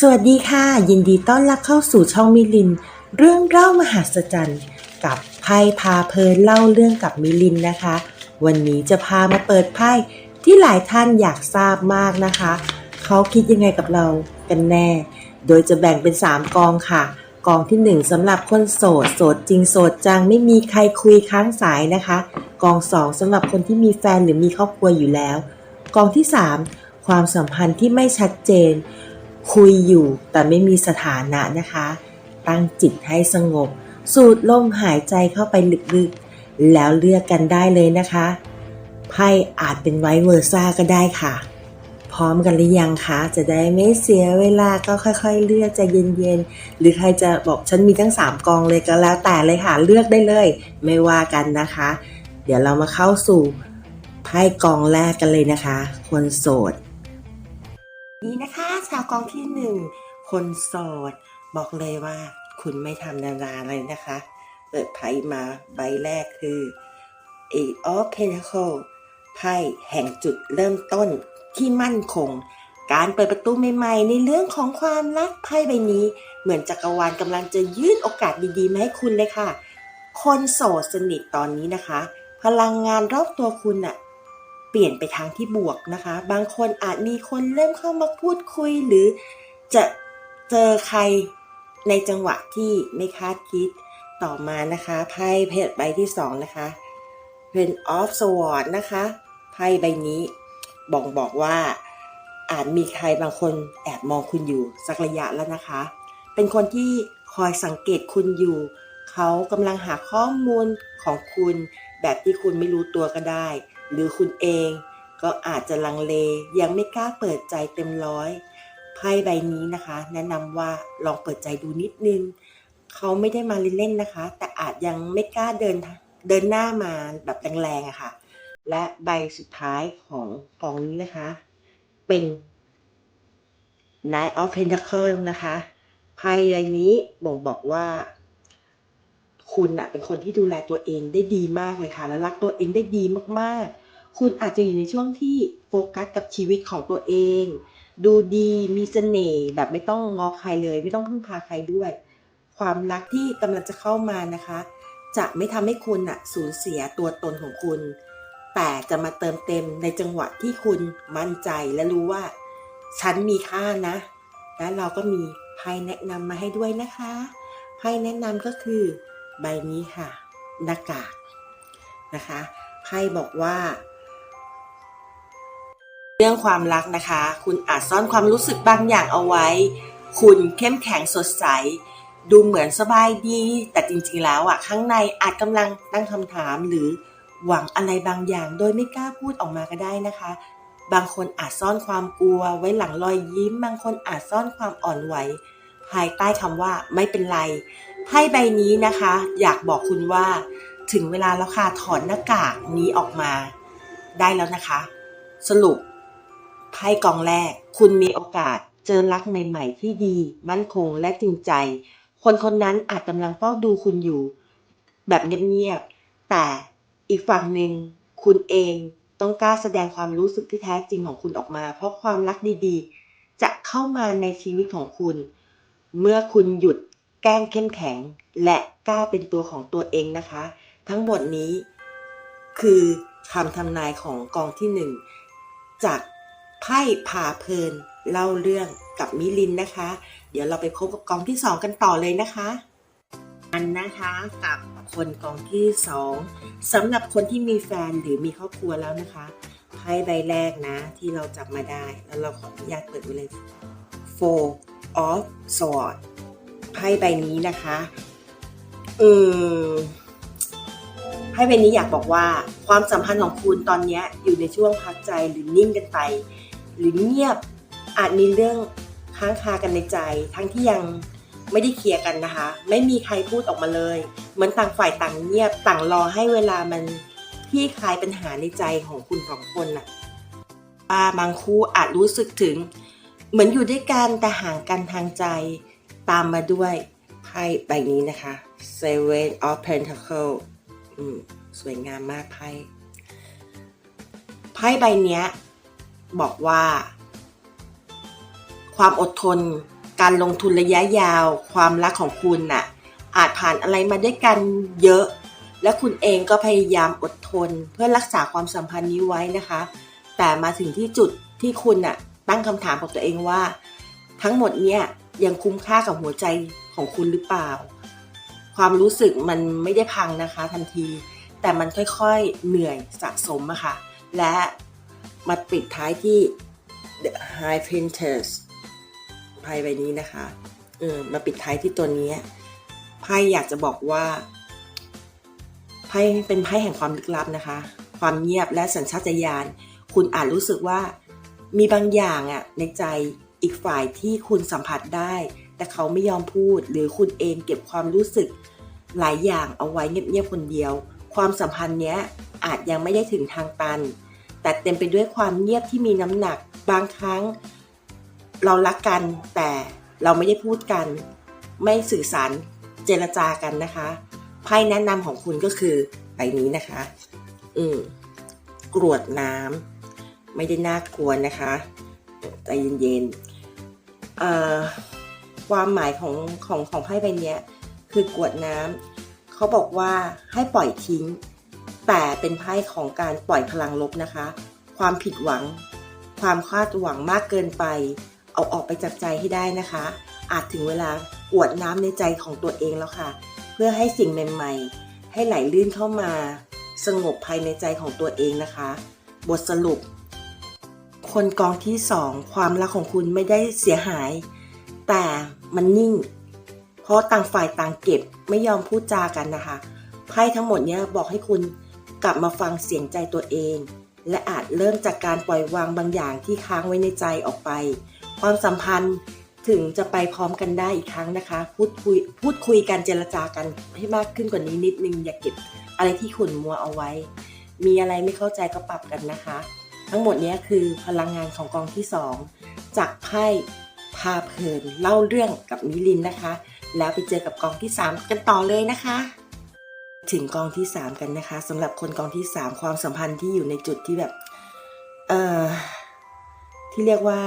สวัสดีค่ะ ยินดีต้อนรับเข้าสู่ช่องมิลิน เรื่องเล่ามหัศจรรย์ กับไพ่พาเพลินเล่าเรื่องกับมิลินนะคะ วันนี้จะพามาเปิดไพ่ที่หลายท่านอยากทราบมากนะคะ เขาคิดยังไงกับเรากันแน่ โดยจะแบ่งเป็น 3 กองค่ะ กองที่ 1สำหรับคนโสด โสดจริงโสดจังไม่มีใครคุยค้างสายนะคะ กอง 2สำหรับคนที่มีแฟนหรือมีครอบครัวอยู่แล้ว กองที่ 3 ความสัมพันธ์ที่ไม่ชัดเจน คุยอยู่แต่ไม่มีสถานะนะคะ ตั้งจิตให้สงบ สูดลมหายใจเข้าไปลึกๆ แล้วเลือกกันได้เลยนะคะไพ่อาจเป็นไวเวอร์ซ่าก็ได้ค่ะ พร้อมกันหรือยังคะจะได้ไม่เสียเวลาก็ค่อยๆ เลือกใจเย็นๆ หรือใครจะบอกฉันมีทั้ง 3 กองเลยก็แล้วแต่เลยค่ะ เลือกได้เลย ไม่ว่ากันนะคะ เดี๋ยวเรามาเข้าสู่ไพ่กองแรกกันเลยนะคะ คนโสด นี่นะคะาวกองที่หนึ่งคนโสด บอกเลยว่าคุณไม่ทำนานาเลยนะคะ เปิดไพ่มาใบแรกคือ Eight of Pentacles ไพ่แห่งจุดเริ่มต้นที่มั่นคง การเปิดประตูใหม่ๆ ในเรื่องของความรักไพ่ใบนี้ เหมือนจักรวาลกำลังจะยื่นโอกาสดีๆมาให้คุณเลยค่ะ คนโสดสนิทตอนนี้นะคะ พลังงานรอบตัวคุณน่ะ ปลี่ยนไปทางที่บวกนะคะ บางคนอาจมีคนเริ่มเข้ามาพูดคุย หรือจะเจอใครในจังหวะที่ไม่คาดคิดต่อมานะคะไพ่เพจใบที่สองนะคะเป็นออฟสวอร์ดนะคะไพ่ใบนี้บ่งบอกว่าอาจมีใครบางคนแอบมองคุณอยู่สักระยะแล้วนะคะ เป็นคนที่คอยสังเกตคุณอยู่ เขากำลังหาข้อมูลของคุณแบบที่คุณไม่รู้ตัวก็ได้ หรือคุณเองก็อาจจะลังเลยังไม่กล้าเปิดใจเต็มร้อยไพ่ใบนี้นะคะ แนะนำว่าลองเปิดใจดูนิดนึงเขาไม่ได้มาเล่นๆนะคะ แต่อาจยังไม่กล้าเดินเดินหน้ามาแบบแรงๆอะค่ะ และใบสุดท้ายของกองนี้นะคะ เป็น Knight of Pentacles นะคะไพ่ใบนี้บ่งบอกว่า คุณอะเป็นคนที่ดูแลตัวเองได้ดีมากเลยค่ะ และรักตัวเองได้ดีมากๆ คุณอาจจะอยู่ในช่วงที่โฟกัสกับชีวิตของตัวเอง ดูดีมีเสน่ห์แบบไม่ต้องงอใครเลย ไม่ต้องพึ่งพาใครด้วย ความรักที่กำลังจะเข้ามานะคะ จะไม่ทำให้คุณอะสูญเสียตัวตนของคุณ แต่จะมาเติมเต็มในจังหวะที่คุณมั่นใจและรู้ว่า ฉันมีค่านะ และเราก็มีไพ่แนะนำมาให้ด้วยนะคะไพ่แนะนำก็คือ ใบนี้ค่ะ หน้ากากนะคะไพ่บอกว่า เรื่องความรักนะคะ คุณอาจซ่อนความรู้สึกบางอย่างเอาไว้ คุณเข้มแข็งสดใส ดูเหมือนสบายดี แต่จริงๆแล้วอะข้างในอาจกำลังตั้งคำถามหรือหวังอะไรบางอย่าง โดยไม่กล้าพูดออกมาก็ได้นะคะ บางคนอาจซ่อนความกลัว ไว้หลังรอยยิ้ม บางคนอาจซ่อนความอ่อนไหวภายใต้คำว่าไม่เป็นไร ไพ่ใบนี้นะคะ อยากบอกคุณว่า ถึงเวลาแล้วค่ะถอนหน้ากากนี้ออกมา ได้แล้วนะคะ สรุปไพ่กองแรก คุณมีโอกาสเจอรักใหม่ ๆ ที่ดี มั่นคงและจริงใจ คนคนนั้นอาจกำลังเฝ้าดูคุณอยู่ แบบเงียบๆแต่อีกฝั่งหนึ่งคุณเองต้องกล้าแสดงความรู้สึกที่แท้จริงของคุณออกมา เพราะความรักดีๆ จะเข้ามาในชีวิตของคุณ เมื่อคุณหยุด ล้งเข้มแข็ง และกล้าเป็นตัวของตัวเองนะคะ ทั้งหมดนี้คือคำทำนายของกองที่หนึ่งจากไพ่ผ่าเพลินเล่าเรื่องกับมิลินนะคะ เดี๋ยวเราไปพบกับกองที่สองกันต่อเลยนะคะอันนะคะกับคนกองที่สองสำหรับคนที่มีแฟนหรือมีครอบครัวแล้วนะคะไพ่ใบแรกนะที่เราจับมาได้ แล้วเราขออนุญาตเปิดไว้เลย Four of Swords ไพ่ใบนี้นะคะ อืมไพ่ใบนี้อยากบอกว่า ความสัมพันธ์ของคุณตอนนี้อยู่ในช่วงพักใจหรือนิ่งกันไป หรือเงียบอาจมีเรื่องค้างคากันในใจ ทั้งที่ยังไม่ได้เคลียร์กันนะคะ ไม่มีใครพูดออกมาเลย เหมือนต่างฝ่ายต่างเงียบต่างรอให้เวลามันคลี่คลายปัญหาในใจของคุณสองคนน่ะป้าบางคู่อาจรู้สึกถึง เหมือนอยู่ด้วยกันแต่ห่างกันทางใจ ตามมาด้วยไพ่ใบนี้นะคะ Seven of Pentacles อืมสวยงามมากไพ่ไพ่ใบเนี้ย บอกว่า ความอดทน การลงทุนระยะยาว ความรักของคุณน่ะ อาจผ่านอะไรมาด้วยกันเยอะ และคุณเองก็พยายามอดทน เพื่อรักษาความสัมพันธ์นี้ไว้นะคะ แต่มาถึงที่จุดที่คุณน่ะ ตั้งคำถามกับตัวเองว่า ทั้งหมดเนี่ย ยังคุ้มค่ากับหัวใจของคุณหรือเปล่า ความรู้สึกมันไม่ได้พังนะคะทันที แต่มันค่อยๆเหนื่อยสะสมอะค่ะ และมาปิดท้ายที่ The High Princess ไพ่ใบนี้นะคะเออมาปิดท้ายที่ตัวนี้ไพ่อยากจะบอกว่าไพ่เป็นไพ่แห่งความลึกลับนะคะ ความเงียบและสัญชาตญาณ คุณอาจรู้สึกว่ามีบางอย่างอะในใจ อีกฝ่ายที่คุณสัมผัสได้ แต่เขาไม่ยอมพูด หรือคุณเองเก็บความรู้สึก หลายอย่างเอาไว้เงียบๆคนเดียว ความสัมพันธ์เนี้ยอาจยังไม่ได้ถึงทางตัน แต่เต็มไปด้วยความเงียบที่มีน้ำหนัก บางครั้ง เรารักกันแต่เราไม่ได้พูดกัน ไม่สื่อสารเจรจากันนะคะไพ่แนะนำของคุณก็คือใบนี้นะคะ อืมกรวดน้ำไม่ได้น่ากลัวนะคะ ใจเย็นๆ ความหมายของของของไพ่ใบนี้คือกวดน้ำเขาบอกว่าให้ปล่อยทิ้ง แต่เป็นไพ่ของการปล่อยพลังลบนะคะ ความผิดหวัง ความคาดหวังมากเกินไป เอาออกไปจากใจให้ได้นะคะ อาจถึงเวลากวดน้ำในใจของตัวเองแล้วค่ะ เพื่อให้สิ่งใหม่ๆ ให้ไหลลื่นเข้ามา สงบภายในใจของตัวเองนะคะ บทสรุป คนกองที่สองความรักของคุณไม่ได้เสียหาย แต่มันนิ่ง เพราะต่างฝ่ายต่างเก็บไม่ยอมพูดจากันนะคะไพ่ทั้งหมดเนี้ยบอกให้คุณกลับมาฟังเสียงใจตัวเอง และอาจเริ่มจากการปล่อยวางบางอย่างที่ค้างไว้ในใจออกไป ความสัมพันธ์ถึงจะไปพร้อมกันได้อีกครั้งนะคะ พูดคุยพูดคุยกันเจรจากันให้มากขึ้นกว่านี้นิดนึงอย่าเก็บอะไรที่ขุ่นมัวเอาไว้ มีอะไรไม่เข้าใจก็ปรับกันนะคะ ทั้งหมดนี้คือพลังงานของกองที่ 2 จากไพ่พาเพลินเล่าเรื่องกับมิลินนะคะ แล้วไปเจอกับกองที่ 3 กันต่อเลยนะคะ ถึงกองที่ 3 กันนะคะสำหรับคนกองที่ 3 ความสัมพันธ์ที่อยู่ในจุดที่แบบเอ่อที่เรียกว่า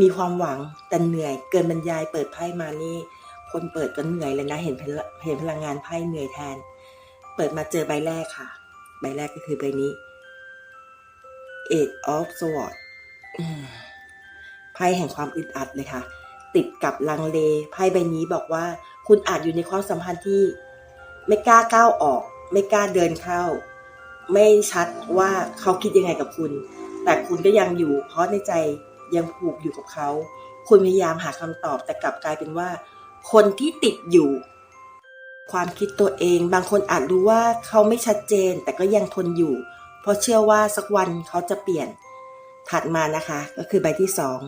มีความหวังแต่เหนื่อย เกินบรรยายเปิดไพ่มานี่คนเปิดก็เหนื่อยเลยนะเห็นพลเห็นพลังงานไพ่เหนื่อยแทน เปิดมาเจอใบแรกค่ะ ใบแรกก็คือใบนี้ Eight of Swords อืมไพ่แห่งความอึดอัดเลยค่ะ ติดกับลังเลไพ่ใบนี้บอกว่า คุณอาจอยู่ในความสัมพันธ์ที่ ไม่กล้าก้าวออก ไม่กล้าเดินเข้า ไม่ชัดว่าเขาคิดยังไงกับคุณ แต่คุณก็ยังอยู่ เพราะในใจยังผูกอยู่กับเขา คุณพยายามหาคำตอบแต่กลับกลายเป็นว่า คนที่ติดอยู่ ความคิดตัวเอง บางคนอาจรู้ว่าเขาไม่ชัดเจน แต่ก็ยังทนอยู่ เพราะเชื่อว่าสักวันเขาจะเปลี่ยนถัดมานะคะ ก็คือใบที่สอง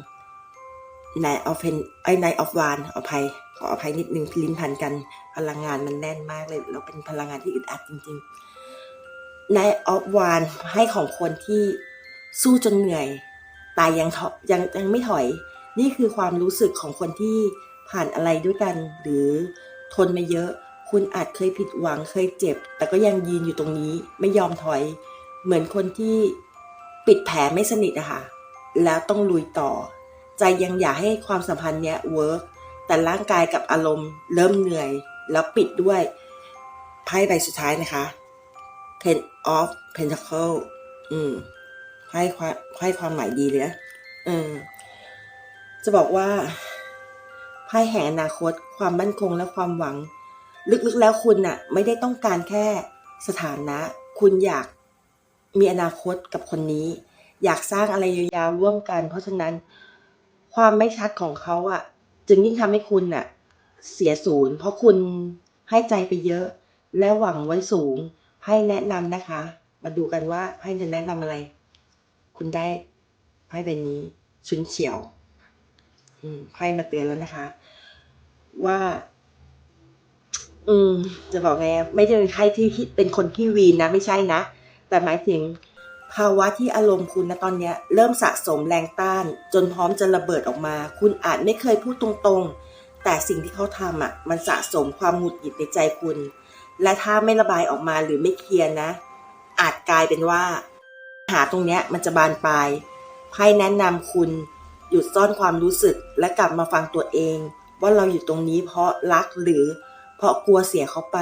Nine of Pen ไอ้ Nine of Wands ขอภัยขออภัยนิดนึงลิ้นพันกัน พลังงานมันแน่นมากเลยแล้วเป็นพลังงานที่อึดอัดจริงๆ Nine of Wands ให้ของคนที่สู้จนเหนื่อยต่ยังถอยังยังไม่ถอย นี่คือความรู้สึกของคนที่ผ่านอะไรด้วยกัน หรือทนมาเยอะ คุณอาจเคยผิดหวังเคยเจ็บ แต่ก็ยังยืนอยู่ตรงนี้ไม่ยอมถอย เหมือนคนที่ปิดแผลไม่สนิทอะค่ะ แล้วต้องลุยต่อ ใจยังอยากให้ความสัมพันธ์เนี้ยเวิร์กแต่ร่างกายกับอารมณ์เริ่มเหนื่อย แล้วปิดด้วยไพ่ใบสุดท้ายนะคะ Ten of Pentacle อืมไพ่ความไพ่ความหมายดีเลยนะอืมจะบอกว่าไพ่แห่งอนาคต ความมั่นคงและความหวัง ลึกๆแล้วคุณน่ะ ไม่ได้ต้องการแค่สถานะ คุณอยาก มีอนาคตกับคนนี้ อยากสร้างอะไรยาวๆร่วมกัน เพราะฉะนั้น ความไม่ชัดของเขาอะจึงยิ่งทำให้คุณน่ะเสียศูนย์ เพราะคุณให้ใจไปเยอะ และหวังไว้สูงให้แนะนำนะคะ มาดูกันว่าให้จะแนะนำอะไร คุณได้ไพ่ใบนี้ชุนเฉียวไพ่มาเตือนแล้วนะคะ ว่า อืม จะบอกไงไม่ใช่เป็นไพ่ที่เป็นคนที่วีนนะ ไม่ใช่นะ แต่หมายถึง ภาวะที่อารมณ์คุณนะตอนนี้เริ่มสะสมแรงต้าน จนพร้อมจะระเบิดออกมา คุณอาจไม่เคยพูดตรงๆ แต่สิ่งที่เขาทำอะ มันสะสมความหงุดหงิดในใจคุณ และถ้าไม่ระบายออกมาหรือไม่เคลียร์นะ อาจกลายเป็นว่า หาตรงเนี้ยมันจะบานปลายไพ่แนะนำคุณ หยุดซ่อนความรู้สึกและกลับมาฟังตัวเอง ว่าเราอยู่ตรงนี้เพราะรักหรือเพราะกลัวเสียเขาไป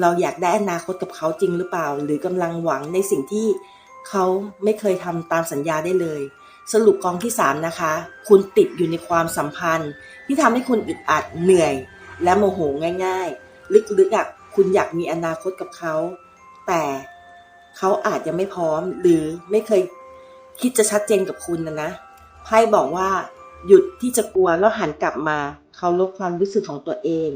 เราอยากได้อนาคตกับเขาจริงหรือเปล่า หรือกำลังหวังในสิ่งที่เขาไม่เคยทำตามสัญญาได้เลย สรุปกองที่ 3 นะคะ คุณติดอยู่ในความสัมพันธ์ ที่ทำให้คุณอึดอัดเหนื่อย และโมโหง่าย ๆ ลึกๆอะคุณอยากมีอนาคตกับเขา แต่เขาอาจจะไม่พร้อมหรือไม่เคยคิดจะชัดเจนกับคุณนะนะไพ่บอกว่าหยุดที่จะกลัวแล้วหันกลับมาเคารพความรู้สึกของตัวเอง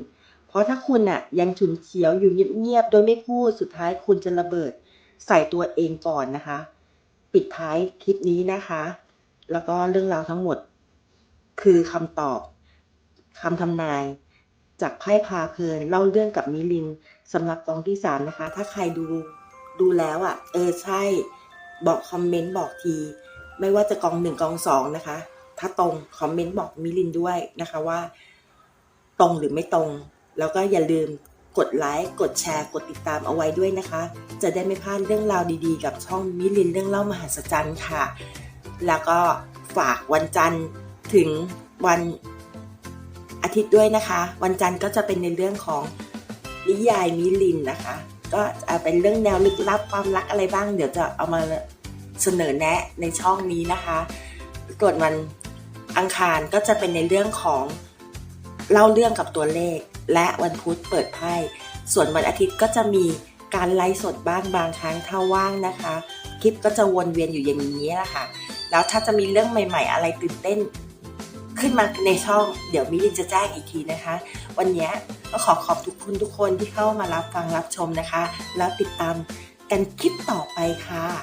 เพราะถ้าคุณน่ะยังฉุนเฉียวอยู่เงียบๆโดยไม่พูดสุดท้ายคุณจะระเบิดใส่ตัวเองก่อนนะคะ ปิดท้ายคลิปนี้นะคะ แล้วก็เรื่องราวทั้งหมด คือคำตอบคำทำนาย จากไพ่พาเพลินเล่าเรื่องกับมิลินสำหรับกองที่สามนะคะ ถ้าใครดูดูแล้วอะ เออใช่ บอกคอมเมนต์บอกที ไม่ว่าจะกองหนึ่งกองสองนะคะ ถ้าตรงคอมเมนต์บอกมิลินด้วยนะคะว่า ตรงหรือไม่ตรง แล้วก็อย่าลืมกดไลค์กดแชร์ กดติดตามเอาไว้ด้วยนะคะ จะได้ไม่พลาดเรื่องราวดีๆ กับช่องมิลินเรื่องเล่ามหัศจรรย์ค่ะ แล้วก็ฝากวันจันทร์ถึงวันอาทิตย์ด้วยนะคะ วันจันทร์ก็จะเป็นในเรื่องของนิยายมิลินนะคะ ก็จะเป็นเรื่องแนวลึกลับความรักอะไรบ้าง เดี๋ยวจะเอามาเสนอแนะในช่องนี้นะคะส่วนวันอังคารก็จะเป็นในเรื่องของเล่าเรื่องกับตัวเลข และวันพุธเปิดไพ่ ส่วนวันอาทิตย์ก็จะมีการไลฟ์สดบ้างบางครั้งถ้าว่างนะคะ คลิปก็จะวนเวียนอยู่อย่างนี้แหละค่ะ แล้วถ้าจะมีเรื่องใหม่ ๆ อะไรตื่นเต้น ขึ้นมาในช่อง เดี๋ยวมิลินจะแจ้งอีกทีนะคะ วันนี้ก็ขอขอบทุกคุณทุกคนที่เข้ามารับฟังรับชมนะคะ แล้วติดตามกันคลิปต่อไปค่ะ